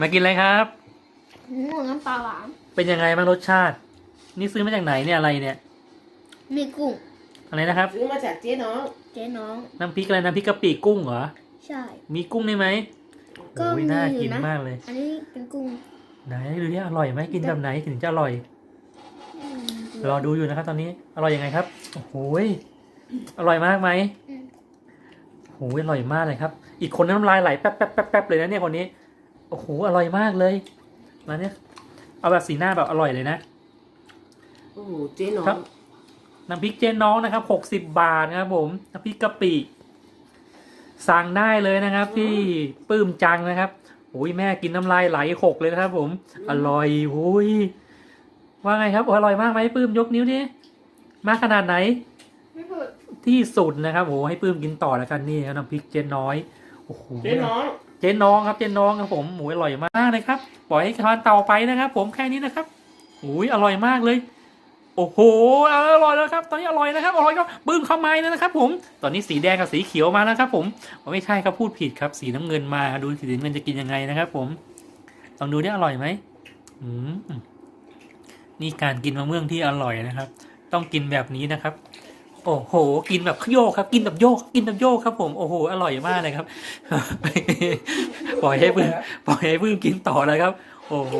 มากินอะไรครับม่วงน้ำปลาหวาน เป็นยังไงบ้างรสชาติ นี่ซื้อมาจากไหนเนี่ยอะไรเนี่ย มีกุ้ง อะไรนะครับ ซื้อมาจากเจ๊น้อง เจ๊น้อง น้ำพริกอะไรน้ำพริกกะปิกุ้งเหรอ ใช่ มีกุ้งได้ไหมก็โอ้ยมีน่าอยู่กินนะ มากเลย อันนี้เป็นกุ้งไหนดูดิอร่อยไหมกินแบบไหนถึงจะอร่อย อืมรอดูอยู่นะครับตอนนี้อร่อยยังไงครับโอ้โหยอร่อยมากไหมอืมโอ้โหอร่อยมากเลยครับ อีกคนน้ำลายไหลแป๊บแป๊บแป๊บแป๊บเลยนะเนี่ยคนนี้โอ้โหอร่อยมากเลย มาเนี่ย เอาแบบสีหน้าแบบอร่อยเลยนะโอ้โหเจ๊น้อครังบน้ำพริกเจ๊น้องนะครับหกสิบบาทนะครับผมน้ำพริกกะปิสั่งได้เลยนะครับที่ปื้มจังนะครับโอ้ยแม่กินน้ำลายไหลหกเลยนะครับ ผม อร่อยโอ้ยว่าไงครับโอ้อร่อยมากไหมปื้มยกนิ้วดิมากขนาดไหน ไม่พูดที่สุดนะครับโอ้ให้ปื้มกินต่อแล้วกันนี่ครับน้ำพริกเจ๊น้อย โอ้โหเจ๊น้อง เจ๊น้องครับเจ๊น้องครับผมโอ้ยอร่อยมากเลยครับปล่อยให้ทานต่อไปนะครับ ผมแค่นี้นะครับโอ้ยอร่อยมากเลย โอ้โหอร่อยแล้วครับ ตอนนี้อร่อยนะครับอร่อยครับปื้มเข้าไม้แล้วนะครับ ผม ตอนนี้สีแดงกับสีเขียวมาแล้วครับ ผมอ๋อไม่ใช่ครับพูดผิดครับ สีน้ำเงินมาดูสีน้ำเงินจะกินยังไงนะครับ ผมลองดูได้อร่อยไหมอืมนี่การกินมะม่วงที่อร่อยนะครับ ต้องกินแบบนี้นะครับ โอ้โห กินแบบโยกครับ กินแบบโยก กินแบบโยกครับ ผมโอ้โหอร่อยมากเลยครับปล่อยให้เพื่อนปล่อยให้เพื่อนกินต่อเลยครับ โอ้โห